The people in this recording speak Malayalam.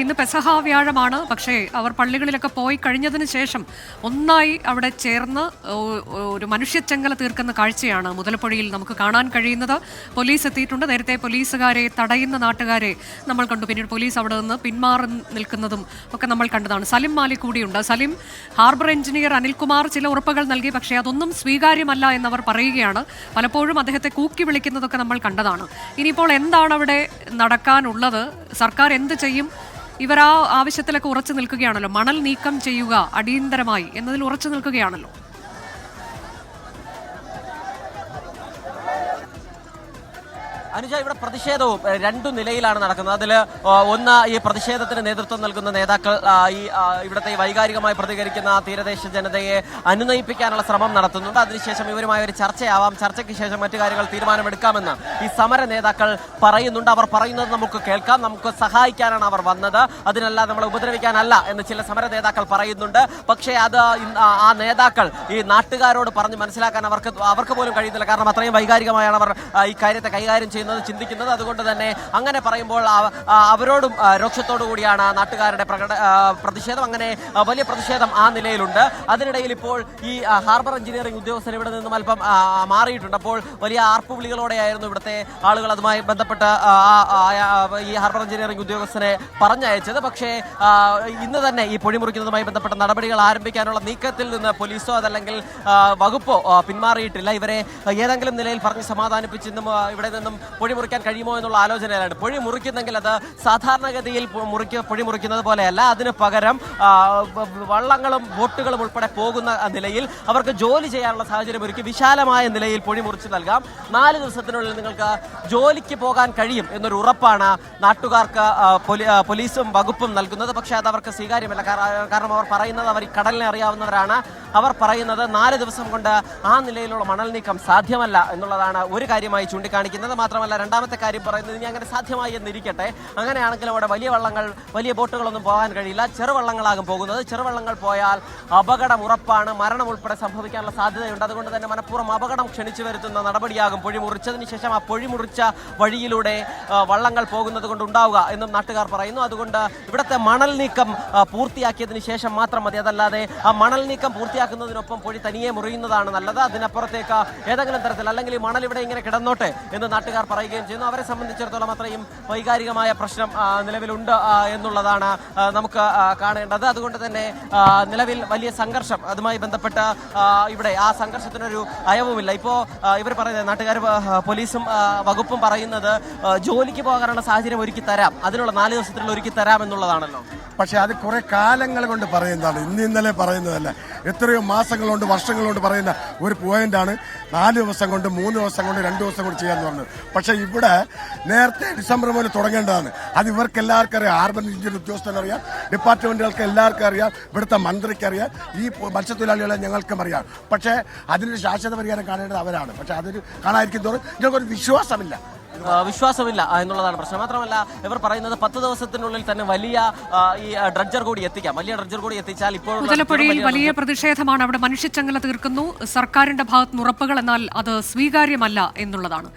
ഇന്ന് പെസഹ വ്യാഴമാണ് പക്ഷേ അവർ പള്ളികളിലൊക്കെ പോയി കഴിഞ്ഞതിന് ശേഷം ഒന്നായി അവിടെ ചേർന്ന് ഒരു മനുഷ്യച്ചെങ്കല തീർക്കുന്ന കാഴ്ചയാണ് മുതലപ്പുഴയിൽ നമുക്ക് കാണാൻ കഴിയുന്നത്. പോലീസ് എത്തിയിട്ടുണ്ട്. നേരത്തെ പോലീസുകാരെ തടയുന്ന നാട്ടുകാരെ നമ്മൾ കണ്ടു. പിന്നീട് പോലീസ് അവിടെ നിന്ന് പിന്മാറി നിൽക്കുന്നതും ഒക്കെ നമ്മൾ കണ്ടതാണ്. സലിം മാലിക് കൂടിയുണ്ട്. സലിം ഹാർബർ എഞ്ചിനീയർ അനിൽകുമാർ ചില ഉറപ്പുകൾ നൽകി. പക്ഷേ അതൊന്നും സ്വീകാര്യമല്ല എന്നവർ പറയുകയാണ്. പലപ്പോഴും അദ്ദേഹത്തെ കൂക്കി വിളിക്കുന്നതൊക്കെ നമ്മൾ കണ്ടതാണ്. ഇനിയിപ്പോൾ എന്താണ് അവിടെ നടക്കാനുള്ളത്? സർക്കാർ എന്ത് ചെയ്യും? ഇവർ ആ ആവശ്യത്തിലൊക്കെ ഉറച്ചു നിൽക്കുകയാണല്ലോ. മണൽ നീക്കം ചെയ്യുക അടിയന്തരമായി എന്നതിൽ ഉറച്ചു നിൽക്കുകയാണല്ലോ. അനുജ ഇവിടെ പ്രതിഷേധവും രണ്ടു നിലയിലാണ് നടക്കുന്നത്. അതിൽ ഒന്ന് ഈ പ്രതിഷേധത്തിന് നേതൃത്വം നൽകുന്ന നേതാക്കൾ ഈ ഇവിടുത്തെ വൈകാരികമായി പ്രതികരിക്കുന്ന തീരദേശ ജനതയെ അനുനയിപ്പിക്കാനുള്ള ശ്രമം നടത്തുന്നുണ്ട് അതിനുശേഷം ഇവരുമായി ഒരു ചർച്ചയാവാം. ചർച്ചയ്ക്ക് ശേഷം മറ്റു കാര്യങ്ങൾ തീരുമാനമെടുക്കാമെന്ന് ഈ സമര നേതാക്കൾ പറയുന്നുണ്ട്. അവർ പറയുന്നത് നമുക്ക് കേൾക്കാം. നമുക്ക് സഹായിക്കാനാണ് അവർ വന്നത്. അതിനല്ല നമ്മളെ ഉപദ്രവിക്കാനല്ല എന്ന് ചില സമര നേതാക്കൾ പറയുന്നുണ്ട്. പക്ഷേ അത് ആ- നേതാക്കൾ ഈ നാട്ടുകാരോട് പറഞ്ഞ് മനസ്സിലാക്കാൻ അവർക്ക് അവർക്ക് പോലും കഴിയുന്നില്ല. കാരണം അത്രയും വൈകാരികമായാണ് അവർ ഈ കാര്യത്തെ കൈകാര്യം ചെയ്യുന്നത്. ചിന്തിക്കുന്നത്. അതുകൊണ്ട് തന്നെ അങ്ങനെ പറയുമ്പോൾ അവരോടും രോക്ഷത്തോടു കൂടിയാണ് നാട്ടുകാരുടെ പ്രകട പ്രതിഷേധം. അങ്ങനെ വലിയ പ്രതിഷേധം ആ നിലയിലുണ്ട്. അതിനിടയിൽ ഇപ്പോൾ ഈ ഹാർബർ എഞ്ചിനീയറിംഗ് ഉദ്യോഗസ്ഥർ ഇവിടെ നിന്നും അല്പം മാറിയിട്ടുണ്ട്. അപ്പോൾ വലിയ ആർപ്പുവിളികളോടെയായിരുന്നു ഇവിടുത്തെ ആളുകൾ അതുമായി ബന്ധപ്പെട്ട് ഈ ഹാർബർ എഞ്ചിനീയറിംഗ് ഉദ്യോഗസ്ഥനെ പറഞ്ഞയച്ചത്. പക്ഷേ ഇന്ന് തന്നെ ഈ പൊഴിമുറിക്കുന്നതുമായി ബന്ധപ്പെട്ട നടപടികൾ ആരംഭിക്കാനുള്ള നീക്കത്തിൽ നിന്ന് പോലീസോ അതല്ലെങ്കിൽ വകുപ്പോ പിന്മാറിയിട്ടില്ല. ഇവരെ ഏതെങ്കിലും നിലയിൽ പറഞ്ഞ് സമാധാനിപ്പിച്ച് ഇന്നും ഇവിടെ നിന്നും പൊഴി മുറിക്കാൻ കഴിയുമോ എന്നുള്ള ആലോചനയിലാണ്. പൊഴി മുറിക്കുന്നെങ്കിൽ അത് സാധാരണഗതിയിൽ മുറിക്ക പൊഴി മുറിക്കുന്നത് പോലെയല്ല. അതിന് പകരം വള്ളങ്ങളും ബോട്ടുകളും ഉൾപ്പെടെ പോകുന്ന നിലയിൽ അവർക്ക് ജോലി ചെയ്യാനുള്ള സാഹചര്യം ഒരുക്കി വിശാലമായ നിലയിൽ പൊഴി മുറിച്ച് നൽകാം. നാല് ദിവസത്തിനുള്ളിൽ നിങ്ങൾക്ക് ജോലിക്ക് പോകാൻ കഴിയും എന്നൊരു ഉറപ്പാണ് നാട്ടുകാർക്ക് പോലീസും വകുപ്പും നൽകുന്നത്. പക്ഷേ അത് അവർക്ക് സ്വീകാര്യമല്ല. കാരണം അവർ പറയുന്നത് അവർ ഈ കടലിനെ അറിയാവുന്നവരാണ്. അവർ പറയുന്നത് നാല് ദിവസം കൊണ്ട് ആ നിലയിലുള്ള മണൽ നീക്കം സാധ്യമല്ല എന്നുള്ളതാണ് ഒരു കാര്യമായി ചൂണ്ടിക്കാണിക്കുന്നത്. മാത്രമല്ല രണ്ടാമത്തെ കാര്യം പറയുന്നത് ഇനി അങ്ങനെ സാധ്യമായി എന്നിരിക്കട്ടെ. അങ്ങനെയാണെങ്കിലും അവിടെ വലിയ വള്ളങ്ങൾ വലിയ ബോട്ടുകളൊന്നും പോകാൻ കഴിയില്ല. ചെറുവള്ളങ്ങളാകും പോകുന്നത്. ചെറുവള്ളങ്ങൾ പോയാൽ അപകടം ഉറപ്പാണ്. മരണം ഉൾപ്പെടെ സംഭവിക്കാനുള്ള സാധ്യതയുണ്ട്. അതുകൊണ്ട് തന്നെ മനഃപൂർവം അപകടം ക്ഷണിച്ചു വരുത്തുന്ന നടപടിയാകും പൊഴി മുറിച്ചതിന് ശേഷം ആ പൊഴി മുറിച്ച വഴിയിലൂടെ വള്ളങ്ങൾ പോകുന്നത് കൊണ്ട് ഉണ്ടാവുക എന്നും നാട്ടുകാർ പറയുന്നു. അതുകൊണ്ട് ഇവിടുത്തെ മണൽ നീക്കം പൂർത്തിയാക്കിയതിന് ശേഷം മാത്രം മതി. അതല്ലാതെ ആ മണൽ നീക്കം പൂർത്തിയാക്കുന്നതിനൊപ്പം പൊഴി തനിയെ മുറിയുന്നതാണ് നല്ലത്. അതിനപ്പുറത്തേക്ക് ഏതെങ്കിലും തരത്തിൽ അല്ലെങ്കിൽ മണൽ ഇവിടെ ഇങ്ങനെ കിടന്നോട്ടെ എന്ന് നാട്ടുകാർ പറയുകയും ചെയ്യുന്നു. അവരെ സംബന്ധിച്ചിടത്തോളം അത്രയും വൈകാരികമായ പ്രശ്നം നിലവിലുണ്ട് എന്നുള്ളതാണ് നമുക്ക് കാണേണ്ടത്. അതുകൊണ്ട് തന്നെ നിലവിൽ വലിയ സംഘർഷം അതുമായി ബന്ധപ്പെട്ട് ഇവിടെ ആ സംഘർഷത്തിനൊരു അയവുമില്ല. ഇപ്പോൾ ഇവർ പറയുന്നത് നാട്ടുകാർ പോലീസും വകുപ്പും പറയുന്നത് ജോലിക്ക് പോകാനുള്ള സാഹചര്യം ഒരുക്കി തരാം. അതിനുള്ള നാല് ദിവസത്തിനുള്ള ഒരുക്കി തരാം എന്നുള്ളതാണല്ലോ. പക്ഷേ അത് കുറെ കാലങ്ങൾ കൊണ്ട് പറയുന്നതാണ്. ഇന്ന് ഇന്നലെ പറയുന്നതല്ല. എത്രയോ മാസങ്ങൾ കൊണ്ട് വർഷങ്ങൾ കൊണ്ട് പറയുന്ന ഒരു പോയിന്റാണ് നാല് ദിവസം കൊണ്ട് മൂന്ന് ദിവസം കൊണ്ട് രണ്ട് ദിവസം കൊണ്ട് ചെയ്യാന്ന് പറഞ്ഞത്. പക്ഷെ ഇവിടെ നേരത്തെ ഡിസംബർ മുതൽ തുടങ്ങേണ്ടതാണ്. അത് ഇവർക്ക് എല്ലാവർക്കും അറിയാം. ആർബൻ എഞ്ചിനീയർ ഉദ്യോഗസ്ഥനറിയാം ഡിപ്പാർട്ട്മെന്റുകൾക്ക് എല്ലാവർക്കും അറിയാം. ഇവിടുത്തെ മന്ത്രിക്ക് അറിയാം. ഈ മത്സ്യത്തൊഴിലാളികളെ ഞങ്ങൾക്കും അറിയാം. പക്ഷേ അതിനൊരു ശാശ്വത പരിഹാരം കാണേണ്ടത് അവരാണ്. പക്ഷെ അതൊരു കാണാതിരിക്കും തോറും ഞങ്ങൾക്കൊരു വിശ്വാസമില്ല. വിശ്വാസമില്ല എന്നുള്ളതാണ് പ്രശ്നം. മാത്രമല്ല ഇവർ പറയുന്നത് പത്ത് ദിവസത്തിനുള്ളിൽ തന്നെ വലിയ ഈ ഡ്രഡ്ജർ കൂടി എത്തിക്കാം. വലിയ ഡ്രഡ്ജർ കൂടി എത്തിച്ചാൽ ഇപ്പോൾ മുതലപ്പുഴയിൽ വലിയ പ്രതിഷേധമാണ് അവിടെ മനുഷ്യച്ചങ്ങല തീർക്കുന്നു. സർക്കാരിന്റെ ഭാഗത്ത് ഉറപ്പുകൾ എന്നാൽ അത് സ്വീകാര്യമല്ല എന്നുള്ളതാണ്.